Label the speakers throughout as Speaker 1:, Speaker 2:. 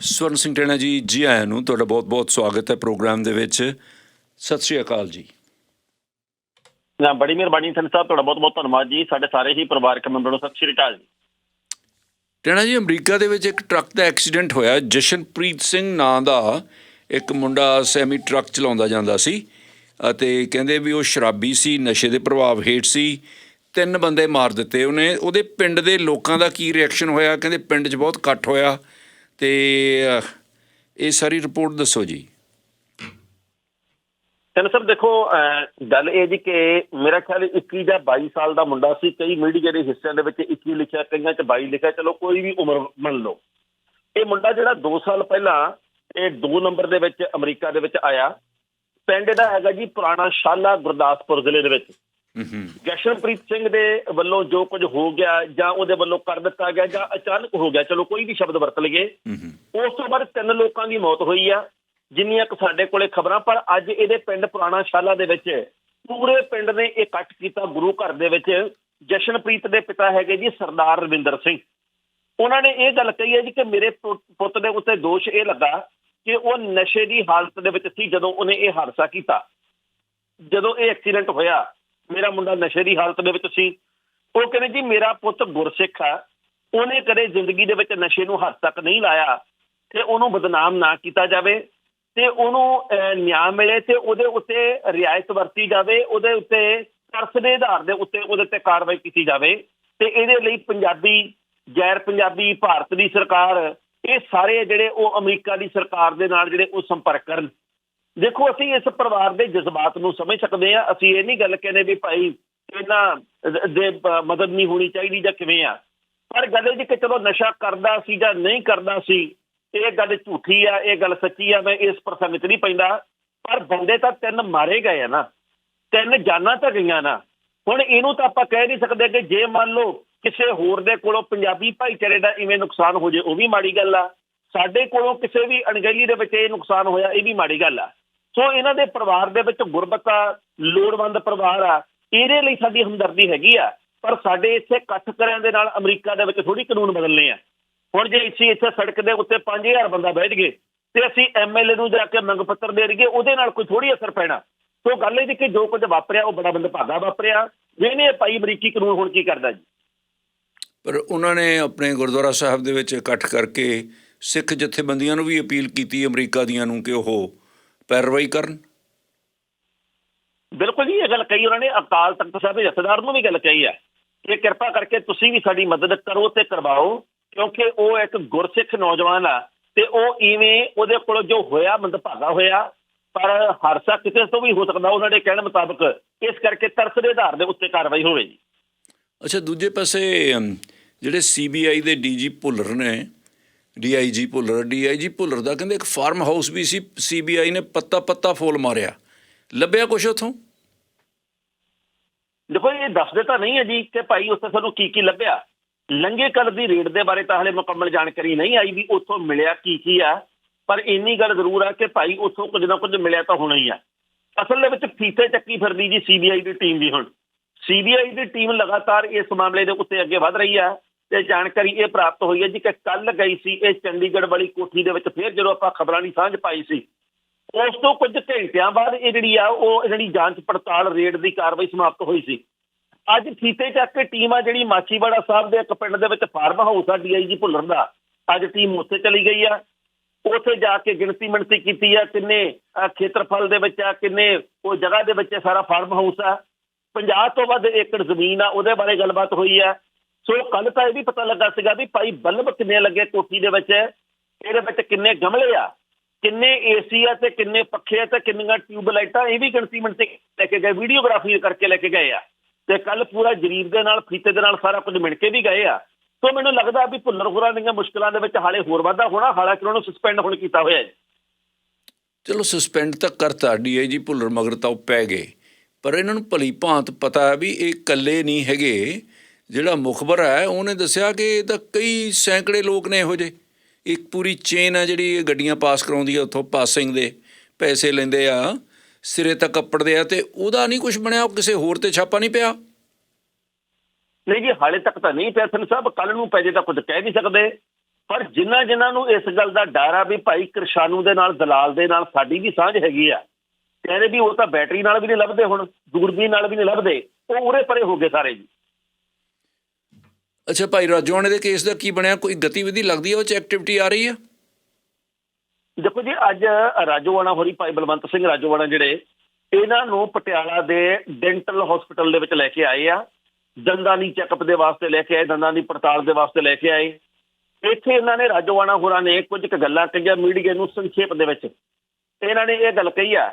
Speaker 1: ਸਵਰਨ ਸਿੰਘ ਟੇਣਾ ਜੀ ਜੀ ਆਇਆਂ ਨੂੰ ਤੁਹਾਡਾ ਬਹੁਤ-ਬਹੁਤ ਸਵਾਗਤ ਹੈ ਪ੍ਰੋਗਰਾਮ ਦੇ ਵਿੱਚ। ਸਤਿ ਸ਼੍ਰੀ ਅਕਾਲ ਜੀ।
Speaker 2: ਨਾ ਬੜੀ ਮਿਹਰਬਾਨੀ ਸੰਤ ਸਾਹਿਬ ਤੁਹਾਡਾ ਬਹੁਤ ਬਹੁਤ ਧੰਨਵਾਦ ਜੀ। ਸਾਡੇ ਸਾਰੇ ਹੀ ਪਰਿਵਾਰਕ ਮੈਂਬਰਾਂ ਨੂੰ ਸਤਿ ਸ਼੍ਰੀ ਅਕਾਲ ਜੀ।
Speaker 1: ਟੇਣਾ ਜੀ ਅਮਰੀਕਾ ਦੇ ਵਿੱਚ ਇੱਕ ਟਰੱਕ ਦਾ ਐਕਸੀਡੈਂਟ ਹੋਇਆ। ਜਸ਼ਨਪ੍ਰੀਤ ਸਿੰਘ ਨਾਂ ਦਾ ਇੱਕ ਮੁੰਡਾ ਸੈਮੀ ਟਰੱਕ ਚਲਾਉਂਦਾ ਜਾਂਦਾ ਸੀ ਅਤੇ ਕਹਿੰਦੇ ਵੀ ਉਹ ਸ਼ਰਾਬੀ ਸੀ ਨਸ਼ੇ ਦੇ ਪ੍ਰਭਾਵ ਹੇਠ ਸੀ। ਤਿੰਨ ਬੰਦੇ ਮਾਰ ਦਿੱਤੇ ਉਹਨੇ। ਉਹਦੇ ਪਿੰਡ ਦੇ ਲੋਕਾਂ ਦਾ ਕੀ ਰਿਐਕਸ਼ਨ ਹੋਇਆ? ਕਹਿੰਦੇ ਪਿੰਡ 'ਚ ਬਹੁਤ ਇਕੱਠ ਹੋਇਆ। ਤੇ ਇਹ ਸਾਰੀ ਰਿਪੋਰਟ ਦੱਸੋ ਜੀ।
Speaker 2: ਸੰਤ ਸਾਹਿਬ ਦੇਖੋ ਗੱਲ ਇਹ ਜੀ ਕਿ ਮੇਰਾ ਖਿਆਲ 21 ਜਾਂ 22 ਸਾਲ ਦਾ ਮੁੰਡਾ ਸੀ। ਕਈ ਮੀਡੀਆ ਦੇ ਹਿੱਸਿਆਂ ਦੇ ਵਿੱਚ 21 ਲਿਖਿਆ, ਕਈਆਂ 'ਚ 22 ਲਿਖਿਆ। ਚਲੋ, ਕੋਈ ਵੀ ਉਮਰ ਮੰਨ ਲਓ। ਇਹ ਮੁੰਡਾ ਜਿਹੜਾ 2 ਸਾਲ ਪਹਿਲਾਂ ਇਹ 2 ਨੰਬਰ ਦੇ ਵਿੱਚ ਅਮਰੀਕਾ ਦੇ ਵਿੱਚ ਆਇਆ। ਪਿੰਡ ਦਾ ਹੈਗਾ ਜੀ ਪੁਰਾਣਾ ਸ਼ਾਲਾ ਗੁਰਦਾਸਪੁਰ ਜ਼ਿਲ੍ਹੇ ਦੇ ਵਿੱਚ। ਜਸ਼ਨਪ੍ਰੀਤ ਸਿੰਘ ਦੇ ਵੱਲੋਂ ਜੋ ਕੁਝ ਹੋ ਗਿਆ ਜਾਂ ਉਹਦੇ ਵੱਲੋਂ ਕਰ ਦਿੱਤਾ ਗਿਆ ਜਾਂ ਅਚਾਨਕ ਹੋ ਗਿਆ ਚਲੋ ਕੋਈ ਵੀ ਸ਼ਬਦ ਵਰਤ ਲਈਏ। ਉਸ ਤੋਂ ਬਾਅਦ ਤਿੰਨ ਲੋਕਾਂ ਦੀ ਮੌਤ ਹੋਈ ਆ ਜਿੰਨੀਆਂ ਕੁ ਸਾਡੇ ਕੋਲੇ ਖਬਰਾਂ ਪਰ ਅੱਜ ਇਹਦੇ ਪਿੰਡ ਪੁਰਾਣਾ ਸ਼ਾਲਾ ਦੇ ਵਿੱਚ ਪੂਰੇ ਪਿੰਡ ਨੇ ਇਕੱਠ ਕੀਤਾ ਗੁਰੂ ਘਰ ਦੇ ਵਿੱਚ। ਜਸ਼ਨਪ੍ਰੀਤ ਦੇ ਪਿਤਾ ਹੈਗੇ ਜੀ ਸਰਦਾਰ ਰਵਿੰਦਰ ਸਿੰਘ। ਉਹਨਾਂ ਨੇ ਇਹ ਗੱਲ ਕਹੀ ਹੈ ਜੀ ਕਿ ਮੇਰੇ ਪੁੱਤ ਦੇ ਉੱਤੇ ਦੋਸ਼ ਇਹ ਲੱਗਾ ਕਿ ਉਹ ਨਸ਼ੇ ਦੀ ਹਾਲਤ ਦੇ ਵਿੱਚ ਸੀ ਜਦੋਂ ਉਹਨੇ ਇਹ ਹਾਦਸਾ ਕੀਤਾ। ਜਦੋਂ ਇਹ ਐਕਸੀਡੈਂਟ ਹੋਇਆ ਮੇਰਾ ਮੁੰਡਾ ਨਸ਼ੇ ਦੀ ਹਾਲਤ ਦੇ ਵਿੱਚ ਸੀ। ਉਹ ਕਹਿੰਦੇ, ਜੀ, ਮੇਰਾ ਪੁੱਤ ਗੁਰਸਿੱਖ ਆ। ਉਹਨੇ ਕਦੇ ਜ਼ਿੰਦਗੀ ਦੇ ਵਿੱਚ ਨਸ਼ੇ ਨੂੰ ਹੱਦ ਤੱਕ ਨਹੀਂ ਲਾਇਆ ਤੇ ਉਹਨੂੰ ਬਦਨਾਮ ਨਾ ਕੀਤਾ ਜਾਵੇ ਤੇ ਉਹਨੂੰ ਨਿਆਂ ਮਿਲੇ ਤੇ ਉਹਦੇ ਉੱਤੇ ਰਿਆਇਤ ਵਰਤੀ ਜਾਵੇ, ਉਹਦੇ ਉੱਤੇ ਤਰਸ ਦੇ ਆਧਾਰ ਦੇ ਉੱਤੇ ਉਹਦੇ ਤੇ ਕਾਰਵਾਈ ਕੀਤੀ ਜਾਵੇ ਤੇ ਇਹਦੇ ਲਈ ਪੰਜਾਬੀ, ਗੈਰ ਪੰਜਾਬੀ, ਭਾਰਤ ਦੀ ਸਰਕਾਰ, ਇਹ ਸਾਰੇ ਜਿਹੜੇ ਉਹ ਅਮਰੀਕਾ ਦੀ ਸਰਕਾਰ ਦੇ ਨਾਲ ਜਿਹੜੇ ਉਹ ਸੰਪਰਕ ਕਰਨ। ਦੇਖੋ, ਅਸੀਂ ਇਸ ਪਰਿਵਾਰ ਦੇ ਜਜ਼ਬਾਤ ਨੂੰ ਸਮਝ ਸਕਦੇ ਆ ਅਸੀਂ ਇਹ ਨਹੀਂ ਗੱਲ ਕਹਿੰਦੇ ਵੀ ਭਾਈ ਇਹਨਾਂ ਦੇ ਮਦਦ ਨਹੀਂ ਹੋਣੀ ਚਾਹੀਦੀ ਜਾਂ ਕਿਵੇਂ ਆ। ਪਰ ਗੱਲ ਇਹ ਜੀ ਕਿ ਚਲੋ, ਨਸ਼ਾ ਕਰਦਾ ਸੀ ਜਾਂ ਨਹੀਂ ਕਰਦਾ ਸੀ, ਇਹ ਗੱਲ ਝੂਠੀ ਆ, ਇਹ ਗੱਲ ਸੱਚੀ ਆ, ਮੈਂ ਇਸ ਪ੍ਰਸੰਗ ਨਹੀਂ ਪੈਂਦਾ। ਪਰ ਬੰਦੇ ਤਾਂ ਤਿੰਨ ਮਾਰੇ ਗਏ ਆ ਨਾ। ਤਿੰਨ ਜਾਨਾਂ ਤਾਂ ਗਈਆਂ ਨਾ। ਹੁਣ ਇਹਨੂੰ ਤਾਂ ਆਪਾਂ ਕਹਿ ਨਹੀਂ ਸਕਦੇ ਕਿ ਜੇ ਮੰਨ ਲਓ ਕਿਸੇ ਹੋਰ ਦੇ ਕੋਲੋਂ ਪੰਜਾਬੀ ਭਾਈਚਾਰੇ ਦਾ ਇਵੇਂ ਨੁਕਸਾਨ ਹੋ ਜੇ, ਉਹ ਵੀ ਮਾੜੀ ਗੱਲ ਆ। ਸਾਡੇ ਕੋਲੋਂ ਕਿਸੇ ਵੀ ਅਣਗਹਿਲੀ ਦੇ ਵਿੱਚ ਇਹ ਨੁਕਸਾਨ ਹੋਇਆ, ਇਹ ਵੀ ਮਾੜੀ ਗੱਲ ਆ। ਸੋ ਇਹਨਾਂ ਦੇ ਪਰਿਵਾਰ ਦੇ ਵਿੱਚ ਗੁਰਬਤ ਆ, ਲੋੜਵੰਦ ਪਰਿਵਾਰ ਆ, ਇਹਦੇ ਲਈ ਸਾਡੀ ਹਮਦਰਦੀ ਹੈਗੀ ਆ। ਪਰ ਸਾਡੇ ਇੱਥੇ ਇਕੱਠ ਕਰਿਆਂ ਦੇ ਨਾਲ ਅਮਰੀਕਾ ਦੇ ਵਿੱਚ ਥੋੜੀ ਕਾਨੂੰਨ ਬਦਲਨੇ ਆ। ਹੁਣ ਜੇ ਅਸੀਂ ਇੱਥੇ ਸੜਕ ਦੇ ਉੱਤੇ 5000 ਬੰਦਾ ਬੈਠ ਗਏ ਤੇ ਅਸੀਂ ਐਮਐਲਏ ਨੂੰ ਜਾ ਕੇ ਮੰਗ ਪੱਤਰ ਦੇ ਦਈਏ ਉਹਦੇ ਨਾਲ ਕੋਈ ਥੋੜੀ ਅਸਰ ਪੈਣਾ। ਸੋ ਗੱਲ ਇਹ ਜੀ ਕਿ ਜੋ ਕੁਝ ਵਾਪਰਿਆ, ਉਹ ਬੜਾ ਬੰਦਭਾਗਾ ਵਾਪਰਿਆ। ਜਿਹਨੇ ਭਾਈ ਅਮਰੀਕੀ ਕਾਨੂੰਨ ਹੁਣ ਕੀ ਕਰਦਾ ਜੀ?
Speaker 1: ਪਰ ਉਹਨਾਂ ਨੇ ਆਪਣੇ ਗੁਰਦੁਆਰਾ ਸਾਹਿਬ ਦੇ ਵਿੱਚ ਇਕੱਠ ਕਰਕੇ ਸਿੱਖ ਜਥੇਬੰਦੀਆਂ ਨੂੰ ਵੀ ਅਪੀਲ ਕੀਤੀ ਅਮਰੀਕਾ ਦੀਆਂ ਨੂੰ ਕਿ ਉਹ ਪੈਰਵਾਈ ਕਰਨ?
Speaker 2: ਬਿਲਕੁਲ ਜੀ ਇਹ ਗੱਲ ਕਹੀ ਉਹਨਾਂ ਨੇ ਅਕਾਲ ਤਖਤ ਸਾਹਿਬ ਦੇ ਜਥੇਦਾਰ ਨੂੰ ਵੀ ਗੱਲ ਕਹੀ ਹੈ ਕਿ ਕਿਰਪਾ ਕਰਕੇ ਤੁਸੀਂ ਵੀ ਸਾਡੀ ਮਦਦ ਕਰੋ ਤੇ ਕਰਵਾਓ ਕਿਉਂਕਿ ਉਹ ਇੱਕ ਗੁਰਸਿੱਖ ਨੌਜਵਾਨ ਆ ਤੇ ਉਹ ਇਵੇਂ ਉਹਦੇ ਕੋਲ ਜੋ ਹੋਇਆ ਮੰਦਭਾਗਾ ਹੋਇਆ ਪਰ ਹਾਦਸਾ ਕਿਤੇ ਤੋਂ ਵੀ ਹੋ ਸਕਦਾ ਉਹਨਾਂ ਦੇ ਕਹਿਣ ਮੁਤਾਬਕ ਇਸ ਕਰਕੇ ਤਰਸ ਦੇ ਆਧਾਰ ਦੇ ਉੱਤੇ ਕਾਰਵਾਈ ਹੋਵੇ ਜੀ
Speaker 1: ਅੱਛਾ ਦੂਜੇ ਪਾਸੇ ਜਿਹੜੇ ਸੀਬੀਆਈ ਦੇ ਡੀਜੀ ਭੁੱਲਰ ਨੇ ਡੀਆਈਜੀ ਭੁੱਲਰ ਡੀਆਈਜੀ ਭੁੱਲਰ ਦਾ ਕਹਿੰਦੇ ਇੱਕ ਫਾਰਮ ਹਾਊਸ ਵੀ ਸੀ ਸੀਬੀਆਈ ਨੇ ਪੱਤਾ ਪੱਤਾ ਫੋਲ ਮਾਰਿਆ। ਲੱਭਿਆ ਕੁਛ ਉਥੋਂ?
Speaker 2: ਦੇਖੋ ਇਹ ਦੱਸਦੇ ਤਾਂ ਨਹੀਂ ਹੈ ਜੀ ਕਿ ਭਾਈ ਉੱਥੇ ਸਾਨੂੰ ਕੀ ਕੀ ਲੱਭਿਆ। ਲੰਗੇ ਕਲ ਦੀ ਰੇਟ ਦੇ ਬਾਰੇ ਤਾਂ ਹਲੇ ਮੁਕੰਮਲ ਜਾਣਕਾਰੀ ਨਹੀਂ ਆਈ ਵੀ ਉੱਥੋਂ ਮਿਲਿਆ ਕੀ ਕੀ ਆ, ਪਰ ਇੰਨੀ ਗੱਲ ਜ਼ਰੂਰ ਆ ਕਿ ਭਾਈ ਉੱਥੋਂ ਕੁਝ ਨਾ ਕੁਝ ਮਿਲਿਆ ਤਾਂ ਹੋਣਾ ਹੀ ਆ। ਅਸਲ ਦੇ ਵਿੱਚ ਫੀਤੇ ਚੱਕੀ ਫਿਰਦੀ ਜੀ ਸੀਬੀਆਈ ਦੀ ਟੀਮ ਵੀ ਹੁਣ। ਸੀਬੀਆਈ ਦੀ ਟੀਮ ਲਗਾਤਾਰ ਇਸ ਮਾਮਲੇ ਦੇ ਉੱਤੇ ਅੱਗੇ ਵਧ ਰਹੀ ਆ। ਤੇ ਜਾਣਕਾਰੀ ਇਹ ਪ੍ਰਾਪਤ ਹੋਈ ਹੈ ਜੀ ਕਿ ਕੱਲ ਗਈ ਸੀ ਇਹ ਚੰਡੀਗੜ੍ਹ ਵਾਲੀ ਕੋਠੀ ਦੇ ਵਿੱਚ, ਫਿਰ ਜਦੋਂ ਆਪਾਂ ਖਬਰਾਂ ਦੀ ਸਾਂਝ ਪਾਈ ਸੀ, ਉਸ ਤੋਂ ਕੁਝ ਘੰਟਿਆਂ ਬਾਅਦ ਇਹ ਜਿਹੜੀ ਆ, ਉਹ ਜਿਹੜੀ ਜਾਂਚ ਪੜਤਾਲ ਰੇਡ ਦੀ ਕਾਰਵਾਈ ਸਮਾਪਤ ਹੋਈ ਸੀ। ਅੱਜ ਫੀਤੇ ਚੱਕ ਕੇ ਟੀਮ ਆ ਜਿਹੜੀ ਮਾਚੀਵਾੜਾ ਸਾਹਿਬ ਦੇ ਇੱਕ ਪਿੰਡ ਦੇ ਵਿੱਚ ਫਾਰਮ ਹਾਊਸ ਆ ਡੀਆਈਜੀ ਭੁੱਲਰ ਦਾ, ਅੱਜ ਟੀਮ ਉੱਥੇ ਚਲੀ ਗਈ ਆ। ਉੱਥੇ ਜਾ ਕੇ ਗਿਣਤੀ ਮਿਣਤੀ ਕੀਤੀ ਆ, ਕਿੰਨੇ ਖੇਤਰਫਲ ਦੇ ਵਿੱਚ ਆ, ਕਿੰਨੇ, ਉਹ ਜਗ੍ਹਾ ਦੇ ਵਿੱਚ ਸਾਰਾ ਫਾਰਮ ਹਾਊਸ ਆ। 50 ਤੋਂ ਵੱਧ ਏਕੜ ਜ਼ਮੀਨ ਆ, ਉਹਦੇ ਬਾਰੇ ਗੱਲਬਾਤ ਹੋਈ ਆ। ਸੋ ਕੱਲ ਤਾਂ ਇਹ ਵੀ ਪਤਾ ਲੱਗਾ ਸੀਗਾ ਵੀ ਭਾਈ ਬਲਬ ਕਿੰਨੇ ਲੱਗੇ ਕੋਠੀ ਦੇ ਵਿੱਚ, ਇਹਦੇ ਵਿੱਚ ਕਿੰਨੇ ਗਮਲੇ ਆ, ਕਿੰਨੇ ਏਸੀ ਆ ਤੇ ਕਿੰਨੇ ਪੱਖੇ ਆ ਤੇ ਕਿੰਨੀਆਂ ਟਿਊਬ ਲਾਈਟਾਂ ਇਹ ਵੀ ਗਿਣਤੀ ਮਿਣਤੀ ਲੈ ਕੇ ਗਏ ਵੀਡੀਓਗ੍ਰਾਫੀ ਕਰਕੇ ਲੈ ਕੇ ਗਏ ਆ। ਤੇ ਕੱਲ ਪੂਰਾ ਜਰੀਬ ਦੇ ਨਾਲ, ਫੀਤੇ ਦੇ ਨਾਲ ਸਾਰਾ ਕੁਝ ਮਿਣ ਕੇ ਵੀ ਗਏ ਆ। ਸੋ ਮੈਨੂੰ ਲੱਗਦਾ ਵੀ ਭੁੱਲਰ ਹੋਰਾਂ ਦੀਆਂ ਮੁਸ਼ਕਲਾਂ ਦੇ ਵਿੱਚ ਹਾਲੇ ਹੋਰ ਵਾਧਾ ਹੋਣਾ, ਹਾਲਾਂਕਿ ਉਹਨਾਂ ਨੂੰ ਸਸਪੈਂਡ ਹੁਣ ਕੀਤਾ ਹੋਇਆ ਹੈ
Speaker 1: ਚਲੋ ਸਸਪੈਂਡ ਤਾਂ ਕਰਤਾ ਡੀਆਈਜੀ ਭੁੱਲਰ ਮਗਰ ਤਾਂ ਉਹ ਪੈ ਗਏ, ਪਰ ਇਹਨਾਂ ਨੂੰ ਭਲੀ ਭਾਂਤ ਪਤਾ ਹੈ ਵੀ ਇਹ ਇਕੱਲੇ ਨਹੀਂ ਹੈਗੇ। ਜਿਹੜਾ ਮੁਖਬਰ ਹੈ, ਉਹਨੇ ਦੱਸਿਆ ਕਿ ਇਹ ਤਾਂ ਕਈ ਸੈਂਕੜੇ ਲੋਕ ਨੇ ਇਹੋ ਜਿਹੇ। ਇੱਕ ਪੂਰੀ ਚੇਨ ਆ ਜਿਹੜੀ ਇਹ ਗੱਡੀਆਂ ਪਾਸ ਕਰਾਉਂਦੀ ਆ ਉੱਥੋਂ ਪਾਸਿੰਗ ਦੇ, ਪੈਸੇ ਲੈਂਦੇ ਆ, ਸਿਰੇ ਤੱਕ ਕੱਪੜਦੇ ਆ ਤੇ ਉਹਦਾ ਨਹੀਂ ਕੁਝ ਬਣਿਆ, ਉਹ ਕਿਸੇ ਹੋਰ ਤੇ ਛਾਪਾ ਨਹੀਂ ਪਿਆ।
Speaker 2: ਨਹੀਂ ਜੀ, ਹਾਲੇ ਤੱਕ ਤਾਂ ਨਹੀਂ ਪਿਆ ਸਿੰਘ ਸਾਹਿਬ ਕੱਲ ਨੂੰ ਪੈ ਜੇ ਤਾਂ ਕੁਝ ਕਹਿ ਨਹੀਂ ਸਕਦੇ। ਪਰ ਜਿਨ੍ਹਾਂ ਜਿਨ੍ਹਾਂ ਨੂੰ ਇਸ ਗੱਲ ਦਾ ਡਰ ਆ ਵੀ ਭਾਈ ਕਿਰਸ਼ਾਨੂ ਦੇ ਨਾਲ, ਦਲਾਲ ਦੇ ਨਾਲ ਸਾਡੀ ਵੀ ਸਾਂਝ ਹੈਗੀ ਆ, ਕਹਿੰਦੇ ਵੀ ਉਹ ਤਾਂ ਬੈਟਰੀ ਨਾਲ ਵੀ ਨਹੀਂ ਲੱਭਦੇ ਹੁਣ, ਦੂਰਬੀਨ ਨਾਲ ਵੀ ਨਹੀਂ ਲੱਭਦੇ, ਉਹ ਉਰੇ ਪਰੇ ਹੋ ਗਏ ਸਾਰੇ ਜੀ।
Speaker 1: ਅੱਛਾ ਭਾਈ ਰਾਜੋਆਣੇ ਦੇ ਕੇਸ ਦਾ ਕੀ ਬਣਿਆ? ਕੋਈ ਗਤੀਵਿਧੀ ਲੱਗਦੀ ਹੈ ਉਹ ਚ ਐਕਟੀਵਿਟੀ ਆ ਰਹੀ ਹੈ
Speaker 2: ਦੇਖੋ ਜੀ, ਅੱਜ ਰਾਜੋਵਾਣਾ ਹੋਰੀ ਭਾਈ ਬਲਵੰਤ ਸਿੰਘ ਰਾਜੋਵਾਣਾ ਜਿਹੜੇ, ਇਹਨਾਂ ਨੂੰ ਪਟਿਆਲਾ ਦੇ ਡੈਂਟਲ ਹਸਪੀਟਲ ਦੇ ਵਿੱਚ ਲੈ ਕੇ ਆਏ ਆ। ਦੰਦਾਂ ਦੀ ਚੈੱਕਅਪ ਦੇ ਵਾਸਤੇ ਲੈ ਕੇ ਆਏ ਦੰਦਾਂ ਦੀ ਪੜਤਾਲ ਦੇ ਵਾਸਤੇ ਲੈ ਕੇ ਆਏ। ਇੱਥੇ ਇਹਨਾਂ ਨੇ ਰਾਜੋਵਾਣਾ ਹੋਰਾਂ ਨੇ ਕੁਝ ਕੁ ਗੱਲਾਂ ਕਹੀਆਂ ਮੀਡੀਆ ਨੂੰ ਸੰਖੇਪ ਦੇ ਵਿੱਚ। ਇਹਨਾਂ ਨੇ ਇਹ ਗੱਲ ਕਹੀ ਆ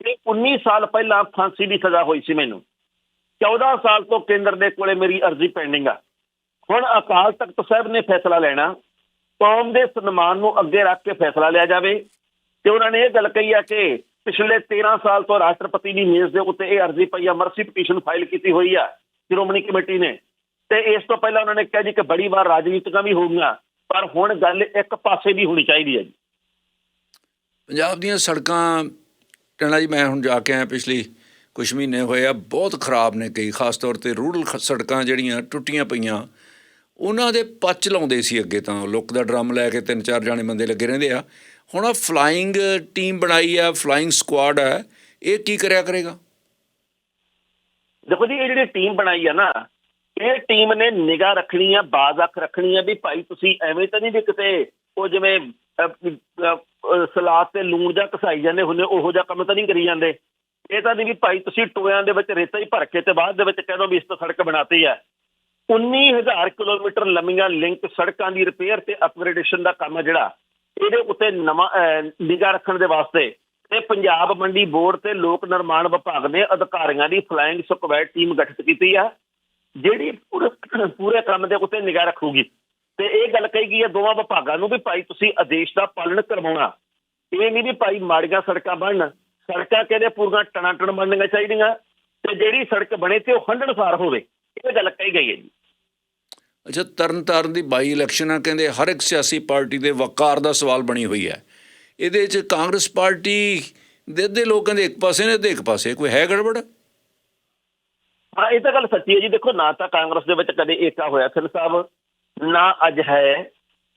Speaker 2: ਕਿ 19 ਸਾਲ ਪਹਿਲਾਂ ਫਾਂਸੀ ਦੀ ਸਜ਼ਾ ਹੋਈ ਸੀ ਮੈਨੂੰ। 14 ਸਾਲ ਤੋਂ ਕੇਂਦਰ ਦੇ ਕੋਲੇ ਮੇਰੀ ਅਰਜ਼ੀ ਪੈਂਡਿੰਗ ਆ। ਹੁਣ ਅਕਾਲ ਤਖਤ ਸਾਹਿਬ ਨੇ ਫੈਸਲਾ ਲੈਣਾ, ਕੌਮ ਦੇ ਸਨਮਾਨ ਨੂੰ ਅੱਗੇ ਰੱਖ ਕੇ ਫੈਸਲਾ ਲਿਆ ਜਾਵੇ। ਤੇ ਉਹਨਾਂ ਨੇ ਇਹ ਗੱਲ ਕਹੀ ਆ ਕਿ ਪਿਛਲੇ 13 ਸਾਲ ਤੋਂ ਰਾਸ਼ਟਰਪਤੀ ਦੀ ਮੇਜ਼ ਦੇ ਉੱਤੇ ਇਹ ਅਰਜ਼ੀ ਪਈ ਆ, ਮਰਸੀ ਪਟੀਸ਼ਨ ਫਾਈਲ ਕੀਤੀ ਹੋਈ ਆ, ਸ਼੍ਰੋਮਣੀ ਕਮੇਟੀ ਨੇ। ਤੇ ਇਸ ਤੋਂ ਪਹਿਲਾਂ ਉਹਨਾਂ ਨੇ ਕਿਹਾ ਜੀ ਕਿ ਬੜੀ ਵਾਰ ਰਾਜਨੀਤਿਕਾਂ ਵੀ ਹੋਊਗੀਆਂ, ਪਰ ਹੁਣ ਗੱਲ ਇੱਕ ਪਾਸੇ ਦੀ ਹੋਣੀ ਚਾਹੀਦੀ ਹੈ ਜੀ।
Speaker 1: ਪੰਜਾਬ ਦੀਆਂ ਸੜਕਾਂ ਟਣਾ ਜੀ ਮੈਂ ਹੁਣ ਜਾ ਕੇ ਆਇਆ ਪਿਛਲੀ ਕੁਝ ਮਹੀਨੇ ਹੋਏ ਆ, ਬਹੁਤ ਖਰਾਬ ਨੇ ਕਈ, ਖਾਸ ਤੌਰ ਤੇ ਰੂਰਲ ਸੜਕਾਂ ਜਿਹੜੀਆਂ ਟੁੱਟੀਆਂ ਪਈਆਂ ਉਹਨਾਂ ਦੇ ਪੱਚ ਲਾਉਂਦੇ ਸੀ ਅੱਗੇ ਤਾਂ। ਲੁੱਕ ਦਾ ਡਰਮ ਲੈ ਕੇ ਤਿੰਨ ਚਾਰ ਜਾਣੇ ਬੰਦੇ ਲੱਗੇ ਰਹਿੰਦੇ ਆ। ਹੁਣ ਆ ਫਲਾਈਂਗ ਟੀਮ ਬਣਾਈ ਆ ਫਲਾਈਂਗ ਸਕੁਆਡ ਆ, ਇਹ ਕੀ ਕਰਿਆ ਕਰੇਗਾ?
Speaker 2: ਦੇਖੋ ਜੀ, ਇਹ ਜਿਹੜੀ ਟੀਮ ਬਣਾਈ ਆ ਨਾ, ਇਹ ਟੀਮ ਨੇ ਨਿਗਾਹ ਰੱਖਣੀ ਆ, ਬਾਜ਼ ਅੱਖ ਰੱਖਣੀ ਆ ਵੀ ਭਾਈ ਤੁਸੀਂ ਐਵੇਂ ਤਾਂ ਨਹੀਂ ਵੀ ਕਿਤੇ ਉਹ ਜਿਵੇਂ ਸਲਾਦ ਤੇ ਲੂਣ ਜਾਂ ਘਸਾਈ ਜਾਂਦੇ ਹੁੰਦੇ, ਉਹੋ ਜਿਹਾ ਕੰਮ ਤਾਂ ਨਹੀਂ ਕਰੀ ਜਾਂਦੇ। ਇਹ ਤਾਂ ਨਹੀਂ ਵੀ ਭਾਈ ਤੁਸੀਂ ਟੋਇਆਂ ਦੇ ਵਿੱਚ ਰੇਤਾ ਹੀ ਭਰ ਕੇ ਤੇ ਬਾਅਦ ਦੇ ਵਿੱਚ ਕਹਿੰਦੇ ਵੀ ਇਸ ਤੋਂ ਸੜਕ ਬਣਾਤੀ ਆ। 19000 ਕਿਲੋਮੀਟਰ ਲੰਮੀਆਂ ਲਿੰਕ ਸੜਕਾਂ ਦੀ ਰਿਪੇਅਰ ਤੇ ਅਪਗ੍ਰੇਡੇਸ਼ਨ ਦਾ ਕੰਮ ਹੈ ਜਿਹੜਾ, ਇਹਦੇ ਉੱਤੇ ਨਵਾਂ ਨਿਗਾਹ ਰੱਖਣ ਦੇ ਵਾਸਤੇ ਤੇ ਪੰਜਾਬ ਮੰਡੀ ਬੋਰਡ ਤੇ ਲੋਕ ਨਿਰਮਾਣ ਵਿਭਾਗ ਨੇ ਅਧਿਕਾਰੀਆਂ ਦੀ ਫਲਾਈਂਗ ਸਕੁਐਡ ਟੀਮ ਗਠਿਤ ਕੀਤੀ ਆ, ਜਿਹੜੀ ਪੂਰੇ ਕੰਮ ਦੇ ਉੱਤੇ ਨਿਗਾਹ ਰੱਖੂਗੀ। ਤੇ ਇਹ ਗੱਲ ਕਹੀ ਗਈ ਹੈ ਦੋਵਾਂ ਵਿਭਾਗਾਂ ਨੂੰ ਵੀ ਭਾਈ ਤੁਸੀਂ ਆਦੇਸ਼ ਦਾ ਪਾਲਣ ਕਰਵਾਉਣਾ। ਇਹ ਨਹੀਂ ਵੀ ਭਾਈ ਮਾੜੀਆਂ ਸੜਕਾਂ ਬਣਨ, ਸੜਕਾਂ ਕਹਿੰਦੇ ਪੂਰੀਆਂ ਟਣਾ ਟਣ ਬਣਨੀਆਂ ਚਾਹੀਦੀਆਂ, ਤੇ ਜਿਹੜੀ ਸੜਕ ਬਣੇ ਤੇ ਉਹ ਹੰਡਣਸਾਰ ਹੋਵੇ। ਇਹ ਗੱਲ ਕਹੀ ਗਈ ਹੈ ਜੀ।
Speaker 1: ਅੱਛਾ ਤਰਨ ਤਾਰਨ ਦੀ ਬਾਈ ਇਲੈਕਸ਼ਨ ਕਹਿੰਦੇ ਹਰ ਇੱਕ ਸਿਆਸੀ ਪਾਰਟੀ ਦੇ ਵਕਾਰ ਦਾ ਸਵਾਲ ਬਣੀ ਹੋਈ ਹੈ। ਇਹਦੇ 'ਚ ਕਾਂਗਰਸ ਪਾਰਟੀ ਦੇ ਅੱਧੇ ਲੋਕ ਕਹਿੰਦੇ ਇੱਕ ਪਾਸੇ ਨੇ ਤੇ ਇੱਕ ਪਾਸੇ ਕੋਈ ਹੈ ਗੜਬੜ?
Speaker 2: ਹਾਂ ਇਹ ਤਾਂ ਗੱਲ ਸੱਚੀ ਹੈ ਜੀ। ਦੇਖੋ ਨਾ ਤਾਂ ਕਾਂਗਰਸ ਦੇ ਵਿੱਚ ਕਦੇ ਏਕਾ ਹੋਇਆ ਸਿਰ ਸਾਹਿਬ ਨਾ ਅੱਜ ਹੈ।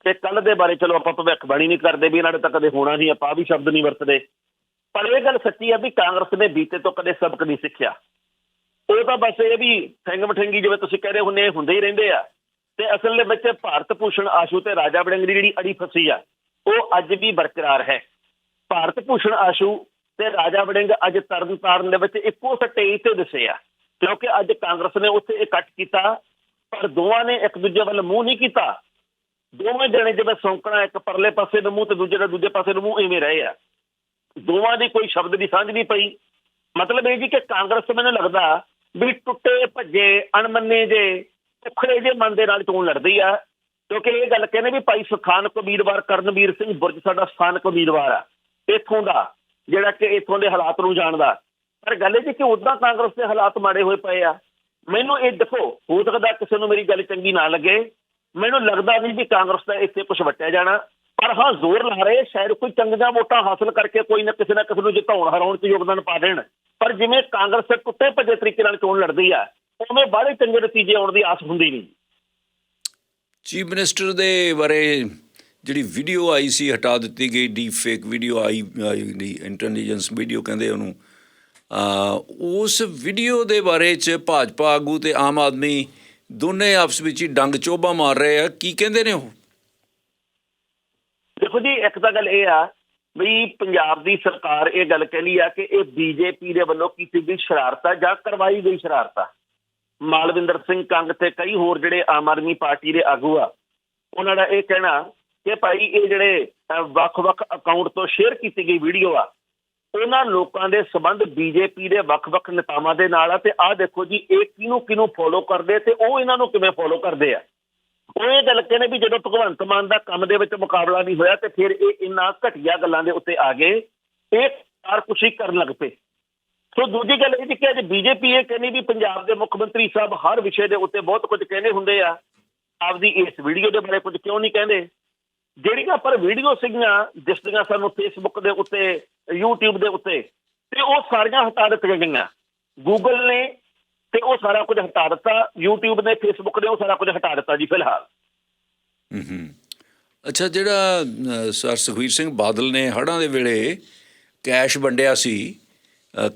Speaker 2: ਤੇ ਕੱਲ ਦੇ ਬਾਰੇ ਚਲੋ ਆਪਾਂ ਭਵਿੱਖਬਾਣੀ ਨਹੀਂ ਕਰਦੇ ਵੀ ਇਹਨਾਂ ਨੇ ਤਾਂ ਕਦੇ ਹੋਣਾ ਨਹੀਂ ਆਪਾਂ ਵੀ ਸ਼ਬਦ ਨਹੀਂ ਵਰਤਦੇ। ਪਰ ਇਹ ਗੱਲ ਸੱਚੀ ਹੈ ਵੀ ਕਾਂਗਰਸ ਨੇ ਬੀਤੇ ਤੋਂ ਕਦੇ ਸਬਕ ਨਹੀਂ ਸਿੱਖਿਆ। ਤਾਂ ਬਸ ਇਹ ਵੀ ਸਿੰਘ ਮਠੰਗੀ ਜਿਵੇਂ ਤੁਸੀਂ ਕਹਿ ਰਹੇ ਹੁੰਦੇ ਹੁੰਦੇ ਹੀ ਰਹਿੰਦੇ ਆ। ਤੇ ਅਸਲ ਦੇ ਵਿੱਚ ਭਾਰਤ ਭੂਸ਼ਣ ਆਸ਼ੂ ਤੇ ਰਾਜਾ ਵੜਿੰਗ ਦੀ ਜਿਹੜੀ ਅੜੀ ਫਸੀ ਆ, ਉਹ ਅੱਜ ਵੀ ਬਰਕਰਾਰ ਹੈ। ਭਾਰਤ ਭੂਸ਼ਣ ਆਸ਼ੂ ਤੇ ਰਾਜਾ ਵੜਿੰਗ ਅੱਜ ਤਰਨ ਦੇ ਵਿੱਚ ਇੱਕੋ ਸਟੇਜ ਤੇ ਦਿਸੇ ਆ। ਕਿਉਂਕਿ ਅੱਜ ਕਾਂਗਰਸ ਨੇ ਉੱਥੇ ਇਕੱਠ ਕੀਤਾ, ਪਰ ਦੋਵਾਂ ਨੇ ਇੱਕ ਦੂਜੇ ਵੱਲ ਮੂੰਹ ਨਹੀਂ ਕੀਤਾ। ਦੋਵੇਂ ਜਣੇ ਜਿਵੇਂ ਸੌਂਕਣਾ, ਇੱਕ ਪਰਲੇ ਪਾਸੇ ਨੂੰ ਮੂੰਹ ਤੇ ਦੂਜੇ ਦਾ ਦੂਜੇ ਪਾਸੇ ਨੂੰ ਮੂੰਹ ਐਵੇਂ ਰਹੇ ਆ। ਦੋਵਾਂ ਦੀ ਕੋਈ ਸ਼ਬਦ ਦੀ ਸਾਂਝ ਨਹੀਂ ਪਈ। ਮਤਲਬ ਇਹ ਜੀ ਕਿ ਕਾਂਗਰਸ ਮੈਨੂੰ ਲੱਗਦਾ ਵੀ ਟੁੱਟੇ, ਭੱਜੇ, ਅਣਮੰਨੇ ਜੇ ਉਖੜੇ ਜੇ ਮਨ ਦੇ ਨਾਲ ਚੋਣ ਲੜਦੀ ਆ। ਕਿਉਂਕਿ ਇਹ ਗੱਲ ਕਹਿੰਦੇ ਵੀ ਭਾਈ ਸਥਾਨਕ ਉਮੀਦਵਾਰ ਕਰਨਵੀਰ ਸਿੰਘ ਬੁਰਜ ਸਾਡਾ ਸਥਾਨਕ ਉਮੀਦਵਾਰ ਆ। ਇੱਥੋਂ ਦਾ, ਜਿਹੜਾ ਕਿ ਇੱਥੋਂ ਦੇ ਹਾਲਾਤ ਨੂੰ ਜਾਣਦਾ। ਪਰ ਗੱਲ ਇਹ ਜੀ ਕਿ ਉਦਾਂ ਕਾਂਗਰਸ ਦੇ ਹਾਲਾਤ ਮਾੜੇ ਹੋਏ ਪਏ ਆ। ਮੈਨੂੰ ਇਹ ਦੇਖੋ, ਹੋ ਸਕਦਾ ਕਿਸੇ ਨੂੰ ਮੇਰੀ ਗੱਲ ਚੰਗੀ ਨਾ ਲੱਗੇ। ਮੈਨੂੰ ਲੱਗਦਾ ਨਹੀਂ ਵੀ ਕਾਂਗਰਸ ਦਾ ਇੱਥੇ ਕੁਝ ਵਟਿਆ ਜਾਣਾ। ਪਰ ਜ਼ੋਰ ਲਾ ਰਹੇ, ਸ਼ਾਇਦ ਕੋਈ ਚੰਗੀਆਂ ਵੋਟਾਂ ਹਾਸਲ ਕਰਕੇ ਕੋਈ ਨਾ ਕਿਸੇ ਨਾ ਕਿਸੇ ਨੂੰ ਜਿਤਾਉਣ, ਹਰਾਉਣ 'ਚ ਯੋਗਦਾਨ ਪਾ ਦੇਣ। ਪਰ ਜਿਵੇਂ ਕਾਂਗਰਸ ਟੁੱਟੇ ਭੱਜੇ ਤਰੀਕੇ ਨਾਲ ਚੋਣ ਲੜਦੀ ਆ, ਉਵੇਂ ਬਾਹਲੇ ਚੰਗੇ ਨਤੀਜੇ ਆਉਣ ਦੀ ਆਸ ਹੁੰਦੀ ਨਹੀਂ।
Speaker 1: ਚੀਫ ਮਿਨਿਸਟਰ ਦੇ ਬਾਰੇ ਜਿਹੜੀ ਵੀਡੀਓ ਆਈ ਸੀ, ਹਟਾ ਦਿੱਤੀ ਗਈ ਡੀਪ ਫੇਕ ਵੀਡੀਓ ਆਈ ਦੀ ਇੰਟੈਲੀਜੈਂਸ ਵੀਡੀਓ ਕਹਿੰਦੇ ਉਹਨੂੰ। ਉਸ ਵੀਡੀਓ ਦੇ ਬਾਰੇ ਚ ਭਾਜਪਾ ਆਗੂ ਤੇ ਆਮ ਆਦਮੀ ਦੋਨੇ ਆਪਸ ਵਿੱਚ ਹੀ ਡੰਗ ਚੋਬਾ ਮਾਰ ਰਹੇ ਆ। ਕੀ ਕਹਿੰਦੇ ਨੇ ਉਹ?
Speaker 2: ਇੱਕ ਤਾਂ ਗੱਲ ਇਹ ਆ ਵੀ ਪੰਜਾਬ ਦੀ ਸਰਕਾਰ ਇਹ ਗੱਲ ਕਹਿੰਦੀ ਆ ਕਿ ਇਹ ਬੀਜੇਪੀ ਦੇ ਵੱਲੋਂ ਕੀਤੀ ਗਈ ਸ਼ਰਾਰਤ ਆ ਜਾਂ ਕਰਵਾਈ ਗਈ ਸ਼ਰਾਰਤ ਆ। ਮਾਲਵਿੰਦਰ ਸਿੰਘ ਕੰਗ ਤੇ ਕਈ ਹੋਰ ਜਿਹੜੇ ਆਮ ਆਦਮੀ ਪਾਰਟੀ ਦੇ ਆਗੂ ਆ, ਉਹਨਾਂ ਦਾ ਇਹ ਕਹਿਣਾ ਕਿ ਭਾਈ ਇਹ ਜਿਹੜੇ ਵੱਖ-ਵੱਖ ਅਕਾਊਂਟ ਤੋਂ ਸ਼ੇਅਰ ਕੀਤੀ ਗਈ ਵੀਡੀਓ ਆ, ਉਹਨਾਂ ਲੋਕਾਂ ਦੇ ਸਬੰਧ ਬੀਜੇਪੀ ਦੇ ਵੱਖ-ਵੱਖ ਨੇਤਾਵਾਂ ਦੇ ਨਾਲ ਆ ਤੇ ਆਹ ਦੇਖੋ ਜੀ, ਇਹ ਕਿਹਨੂੰ ਕਿਹਨੂੰ ਫੋਲੋ ਕਰਦੇ ਤੇ ਉਹ ਇਹਨਾਂ ਨੂੰ ਕਿਵੇਂ ਫੋਲੋ ਕਰਦੇ ਆ? ਉਹ ਇਹ ਗੱਲ ਕਹਿੰਦੇ ਵੀ ਜਦੋਂ ਭਗਵੰਤ ਮਾਨ ਦਾ ਕੰਮ ਦੇ ਵਿੱਚ ਮੁਕਾਬਲਾ ਨਹੀਂ ਹੋਇਆ ਤੇ ਫਿਰ ਇਹ ਇੰਨਾ ਘਟੀਆ ਗੱਲਾਂ ਦੇ ਉੱਤੇ ਆ ਗਏ, ਇਹ ਕਾਰ ਕੁਸ਼ੀ ਕਰਨ ਲੱਗ ਪਏ। ਸੋ ਦੂਜੀ ਗੱਲ ਇਹ ਜੀ ਕਿ ਅੱਜ ਬੀਜੇਪੀ ਇਹ ਕਹਿੰਦੀ ਵੀ ਪੰਜਾਬ ਦੇ ਮੁੱਖ ਮੰਤਰੀ ਸਾਹਿਬ ਹਰ ਵਿਸ਼ੇ ਦੇ ਉੱਤੇ ਬਹੁਤ ਕੁਝ ਕਹਿੰਦੇ ਹੁੰਦੇ ਆ। ਆਪਦੀ ਇਸ ਵੀਡੀਓ ਦੇ ਬਾਰੇ ਕੁਝ ਕਿਉਂ ਨਹੀਂ ਕਹਿੰਦੇ? ਜਿਹੜੀਆਂ ਪਰ ਵੀਡੀਓ ਸੀਗੀਆਂ, ਜਿਸ ਦੀਆਂ ਸਾਨੂੰ ਫੇਸਬੁੱਕ ਦੇ ਉੱਤੇ, YouTube ਦੇ ਉੱਤੇ, ਤੇ ਉਹ ਸਾਰੀਆਂ ਹਟਾ ਦਿੱਤੀਆਂ ਗਈਆਂ। ਗੂਗਲ ਨੇ ਤੇ ਉਹ ਸਾਰਾ ਕੁਝ ਹਟਾ ਦਿੱਤਾ। YouTube ਨੇ Facebook ਨੇ ਉਹ ਸਾਰਾ ਕੁਝ ਹਟਾ ਦਿੱਤਾ ਜੀ ਫਿਲਹਾਲ।
Speaker 1: ਹੂੰ ਹੂੰ ਅੱਛਾ ਜਿਹੜਾ ਸਰ ਸੁਖਵੀਰ ਸਿੰਘ ਬਾਦਲ ਨੇ ਹੜ੍ਹਾਂ ਦੇ ਵੇਲੇ ਕੈਸ਼ ਵੰਡਿਆ ਸੀ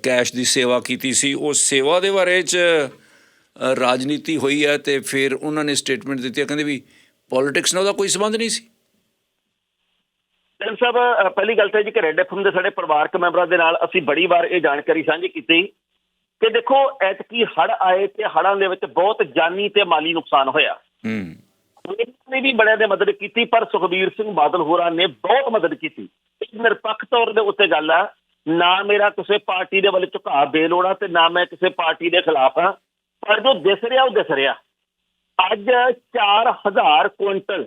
Speaker 1: ਕੈਸ਼ ਦੀ ਸੇਵਾ ਕੀਤੀ ਸੀ ਉਹ ਸੇਵਾ ਦੇ ਬਾਰੇ ਚ ਰਾਜਨੀਤੀ ਹੋਈ ਹੈ ਤੇ ਫਿਰ ਉਹਨਾਂ ਨੇ ਸਟੇਟਮੈਂਟ ਦਿੱਤੀ ਕਹਿੰਦੇ ਵੀ ਪੋਲਿਟਿਕਸ ਨਾਲ ਉਹਦਾ ਕੋਈ ਸੰਬੰਧ ਨਹੀਂ ਸੀ?
Speaker 2: ਸਿੰਘ ਸਾਹਿਬ ਪਹਿਲੀ ਗੱਲ ਤਾਂ ਜੀ ਕਿ ਰੈੱਡ ਐਫਐਮ ਦੇ ਸਾਡੇ ਪਰਿਵਾਰਕ ਮੈਂਬਰਾਂ ਦੇ ਨਾਲ ਅਸੀਂ ਬੜੀ ਵਾਰ ਇਹ ਜਾਣਕਾਰੀ ਸਾਂਝੀ ਕੀਤੀ ਕਿ ਦੇਖੋ ਐਤਕੀ ਹੜ ਆਏ ਤੇ ਹੜਾਂ ਦੇ ਵਿੱਚ ਬਹੁਤ ਜਾਨੀ ਤੇ ਮਾਲੀ ਨੁਕਸਾਨ ਹੋਇਆ।
Speaker 1: ਹੂੰ।
Speaker 2: ਇਹਨਾਂ ਨੇ ਵੀ ਬੜਿਆਂ ਦੇ ਮਦਦ ਕੀਤੀ ਪਰ ਸੁਖਬੀਰ ਸਿੰਘ ਬਾਦਲ ਹੋਰਾਂ ਨੇ ਬਹੁਤ ਮਦਦ ਕੀਤੀ। ਇੱਕ ਨਿਰਪੱਖ ਤੌਰ ਦੇ ਉੱਤੇ ਗੱਲ ਆ ਨਾ ਮੇਰਾ ਕਿਸੇ ਪਾਰਟੀ ਦੇ ਵੱਲ ਝੁਕਾਅ ਬੇਲੋੜਾ ਤੇ ਨਾ ਮੈਂ ਕਿਸੇ ਪਾਰਟੀ ਦੇ ਖਿਲਾਫ ਆ ਪਰ ਜੋ ਦਿਸ ਰਿਹਾ ਉਹ ਦਿਸ ਰਿਹਾ। ਅੱਜ 4000 ਕੁਇੰਟਲ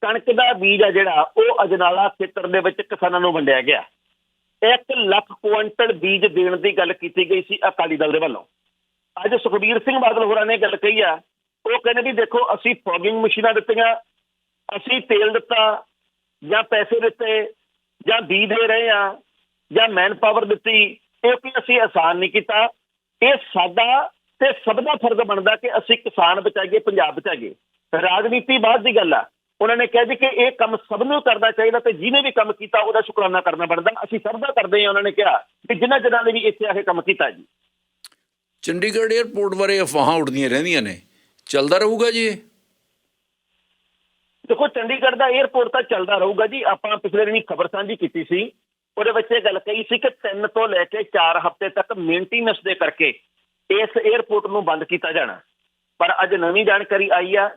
Speaker 2: ਕਣਕ ਦਾ ਬੀਜ ਆ ਜਿਹੜਾ ਉਹ ਅਜਨਾਲਾ ਖੇਤਰ ਦੇ ਵਿੱਚ ਕਿਸਾਨਾਂ ਨੂੰ ਵੰਡਿਆ ਗਿਆ। 1 ਲੱਖ ਕੁਇੰਟਲ ਬੀਜ ਦੇਣ ਦੀ ਗੱਲ ਕੀਤੀ ਗਈ ਸੀ ਅਕਾਲੀ ਦਲ ਦੇ ਵੱਲੋਂ। ਅੱਜ ਸੁਖਬੀਰ ਸਿੰਘ ਬਾਦਲ ਹੋਰਾਂ ਨੇ ਗੱਲ ਕਹੀ ਆ, ਉਹ ਕਹਿੰਦੇ ਵੀ ਦੇਖੋ, ਅਸੀਂ ਫੋਗਿੰਗ ਮਸ਼ੀਨਾਂ ਦਿੱਤੀਆਂ, ਅਸੀਂ ਤੇਲ ਦਿੱਤਾ, ਜਾਂ ਪੈਸੇ ਦਿੱਤੇ, ਜਾਂ ਬੀਜ ਦੇ ਰਹੇ ਆ, ਜਾਂ ਮੈਨ ਪਾਵਰ ਦਿੱਤੀ, ਇਹ ਕੋਈ ਅਸੀਂ ਆਸਾਨ ਨਹੀਂ ਕੀਤਾ। ਇਹ ਸਾਡਾ ਤੇ ਸਭ ਦਾ ਫਰਜ਼ ਬਣਦਾ ਕਿ ਅਸੀਂ ਕਿਸਾਨ ਬਚਾਈਏ, ਪੰਜਾਬ ਬਚਾਈਏ। ਰਾਜਨੀਤੀ ਬਾਅਦ ਦੀ ਗੱਲ ਆ। ਉਹਨਾਂ ਨੇ ਕਿਹਾ ਜੀ ਕਿ ਇਹ ਕੰਮ ਸਭ ਨੂੰ ਕਰਨਾ ਚਾਹੀਦਾ ਤੇ ਜਿਹਨੇ ਵੀ ਕੰਮ ਕੀਤਾ ਉਹਦਾ ਸ਼ੁਕਰਾਨਾ ਕਰਨਾ ਬਣਦਾ। ਅਸੀਂ ਸਭ ਦਾ ਕਰਦੇ ਹਾਂ ਉਹਨਾਂ ਨੇ ਕਿਹਾ ਕਿ ਜਿਨ੍ਹਾਂ ਜਿਨ੍ਹਾਂ ਨੇ ਵੀ ਇੱਥੇ ਆ ਕੇ ਕੰਮ ਕੀਤਾ ਜੀ।
Speaker 1: ਚੰਡੀਗੜ੍ਹ 에ਅਰਪੋਰਟ ਬਾਰੇ ਅਫਵਾਹਾਂ ਉੱਡਦੀਆਂ ਰਹਿੰਦੀਆਂ ਨੇ। ਚੱਲਦਾ ਰਹੂਗਾ ਜੀ
Speaker 2: ਦੇਖੋ ਚੰਡੀਗੜ੍ਹ ਦਾ 에ਅਰਪੋਰਟ ਤਾਂ ਚੱਲਦਾ ਰਹੂਗਾ ਜੀ। ਆਪਾਂ ਪਿਛਲੇ ਦਿਨੀ ਖਬਰ ਸਾਂਝੀ ਕੀਤੀ ਸੀ। ਉਹਦੇ ਵਿੱਚ ਇਹ ਗੱਲ ਕਹੀ ਸੀ ਕਿ 3 ਤੋਂ ਲੈ ਕੇ 4 ਹਫ਼ਤੇ ਤੱਕ ਮੇਨਟੇਨੈਂਸ ਦੇ ਕਰਕੇ ਇਸ 에ਅਰਪੋਰਟ ਨੂੰ ਬੰਦ ਕੀਤਾ ਜਾਣਾ। ਪਰ ਅੱਜ ਨਵੀਂ ਜਾਣਕਾਰੀ ਆਈ ਆ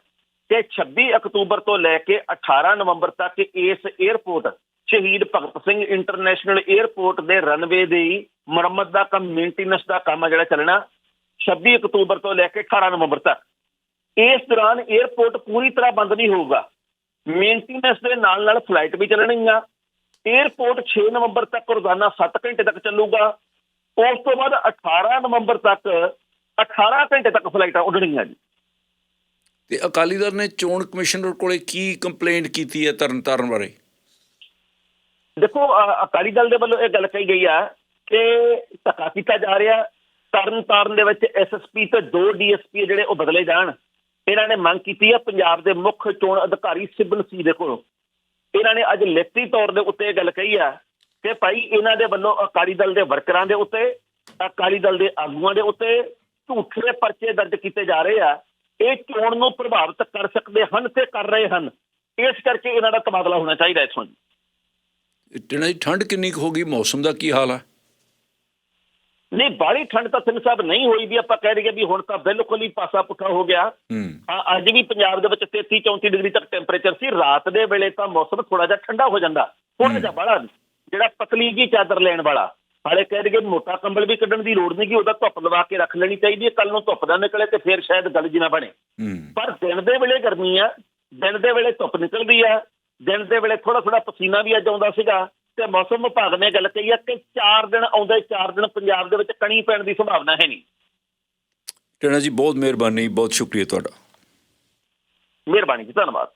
Speaker 2: ਤੇ 26 ਅਕਤੂਬਰ ਤੋਂ ਲੈ ਕੇ 18 ਨਵੰਬਰ ਤੱਕ ਇਸ airport Shaheed Bhagat Singh international airport ਦੇ ਰਨਵੇ ਦੀ ਮੁਰੰਮਤ ਦਾ ਕੰਮ ਮੇਨਟੇਨੈਂਸ ਦਾ ਕੰਮ ਆ ਜਿਹੜਾ ਚੱਲਣਾ 26 ਅਕਤੂਬਰ ਤੋਂ ਲੈ ਕੇ 18 ਨਵੰਬਰ ਤੱਕ। ਇਸ ਦੌਰਾਨ 에ਅਰਪੋਰਟ ਪੂਰੀ ਤਰ੍ਹਾਂ ਬੰਦ ਨਹੀਂ ਹੋਊਗਾ। ਮੇਨਟੇਨੈਂਸ ਦੇ ਨਾਲ ਨਾਲ ਫਲਾਈਟ ਵੀ ਚੱਲਣਗੀਆਂ। 에ਅਰਪੋਰਟ 6 ਨਵੰਬਰ ਤੱਕ ਰੋਜ਼ਾਨਾ 7 ਘੰਟੇ ਤੱਕ ਚੱਲੂਗਾ। ਉਸ ਤੋਂ ਬਾਅਦ 18 ਨਵੰਬਰ ਤੱਕ 18 ਘੰਟੇ ਤੱਕ ਫਲਾਈਟਾਂ ਉੱਡਣਗੀਆਂ ਜੀ।
Speaker 1: ਤੇ ਅਕਾਲੀ ਦਲ ਨੇ ਚੋਣ ਕਮਿਸ਼ਨਰ ਕੋਲੇ ਕੀ ਕੰਪਲੇਂਟ ਕੀਤੀ ਹੈ ਤਰਨਤਾਰਨ ਬਾਰੇ?
Speaker 2: ਦੇਖੋ ਅਕਾਲੀ ਦਲ ਦੇ ਵੱਲੋਂ ਇਹ ਗੱਲ ਕਹੀ ਗਈ ਆ ਕਿ ਧੱਕਾ ਕੀਤਾ ਜਾ ਰਿਹਾ। ਤਰਨ ਦੇ ਵਿੱਚ ਐਸਐਸਪੀ ਤੇ ਦੋ ਡੀਐਸਪੀ ਜਿਹੜੇ ਉਹ ਬਦਲੇ ਜਾਣ। ਇਹਨਾਂ ਨੇ ਮੰਗ ਕੀਤੀ ਆ ਪੰਜਾਬ ਦੇ ਮੁੱਖ ਚੋਣ ਅਧਿਕਾਰੀ ਸਿਬਨ ਸੀ ਦੇ ਕੋਲੋਂ। ਇਹਨਾਂ ਨੇ ਅੱਜ ਲਿਖਤੀ ਤੌਰ ਦੇ ਉੱਤੇ ਇਹ ਗੱਲ ਕਹੀ ਆ ਕਿ ਭਾਈ ਇਹਨਾਂ ਦੇ ਵੱਲੋਂ ਅਕਾਲੀ ਦਲ ਦੇ ਵਰਕਰਾਂ ਦੇ ਉੱਤੇ, ਅਕਾਲੀ ਦਲ ਦੇ ਆਗੂਆਂ ਦੇ ਉੱਤੇ ਝੂਠੇ ਪਰਚੇ ਦਰਜ ਕੀਤੇ ਜਾ ਰਹੇ ਆ। ਇਹ ਚੋਣ ਨੂੰ ਪ੍ਰਭਾਵਿਤ ਕਰ ਸਕਦੇ ਹਨ ਤੇ ਕਰ ਰਹੇ ਹਨ। ਇਸ ਕਰਕੇ ਇਹਨਾਂ ਦਾ ਤਬਾਦਲਾ ਹੋਣਾ ਚਾਹੀਦਾ ਇੱਥੋਂ ਜੀ
Speaker 1: ਟਿਣਾ ਠੰਡ ਕਿੰਨੀ ਕੁ ਹੋ ਗਈ? ਮੌਸਮ ਦਾ ਕੀ ਹਾਲ ਹੈ
Speaker 2: ਨਹੀਂ ਬਾਹਲੀ ਠੰਡ ਤਾਂ ਸਿੰਘ ਸਾਹਿਬ ਨਹੀਂ ਹੋਈ ਵੀ ਆਪਾਂ ਕਹਿ ਦਈਏ ਵੀ ਹੁਣ ਤਾਂ ਬਿਲਕੁਲ ਹੀ ਪਾਸਾ ਪੁੱਠਾ ਹੋ ਗਿਆ। ਅੱਜ ਵੀ ਪੰਜਾਬ ਦੇ ਵਿੱਚ 33 34 ਡਿਗਰੀ ਤੱਕ ਟੈਂਪਰੇਚਰ ਸੀ। ਰਾਤ ਦੇ ਵੇਲੇ ਤਾਂ ਮੌਸਮ ਥੋੜਾ ਜਿਹਾ ਠੰਡਾ ਹੋ ਜਾਂਦਾ। ਥੋੜਾ ਜਿਹਾ ਨੀ। ਜਿਹੜਾ ਪਤਲੀ ਜੀ ਚਾਦਰ ਲੈਣ ਵਾਲਾ। ਹਾਲੇ ਕਹਿ ਦਈਏ ਮੋਟਾ ਕੰਬਲ ਵੀ ਕੱਢਣ ਦੀ ਲੋੜ ਨਹੀਂ ਕਿ ਉਹਦਾ ਧੁੱਪ ਲਵਾ ਕੇ ਰੱਖ ਲੈਣੀ ਚਾਹੀਦੀ ਹੈ ਕੱਲ ਨੂੰ ਧੁੱਪ ਨਾ ਨਿਕਲੇ ਤੇ ਫਿਰ ਸ਼ਾਇਦ ਗੱਲ ਜੀ ਨਾ ਬਣੇ। ਪਰ ਦਿਨ ਦੇ ਵੇਲੇ ਗਰਮੀ ਆ ਦਿਨ ਦੇ ਵੇਲੇ ਧੁੱਪ ਨਿਕਲਦੀ ਆ ਦਿਨ ਦੇ ਵੇਲੇ ਥੋੜਾ ਥੋੜਾ ਪਸੀਨਾ ਵੀ ਅੱਜ ਆਉਂਦਾ ਸੀਗਾ ਤੇ ਮੌਸਮ ਵਿਭਾਗ ਨੇ ਗੱਲ ਕਹੀ ਆ ਕਿ 4 ਦਿਨ ਆਉਂਦੇ 4 ਦਿਨ ਪੰਜਾਬ ਦੇ ਵਿੱਚ ਕਣੀ ਪੈਣ ਦੀ ਸੰਭਾਵਨਾ ਹੈ ਨਹੀਂ।
Speaker 1: ਟਿਣਾ ਜੀ ਬਹੁਤ ਮਿਹਰਬਾਨੀ ਬਹੁਤ ਸ਼ੁਕਰੀਆ ਤੁਹਾਡਾ।
Speaker 2: ਮਿਹਰਬਾਨੀ ਜੀ ਧੰਨਵਾਦ।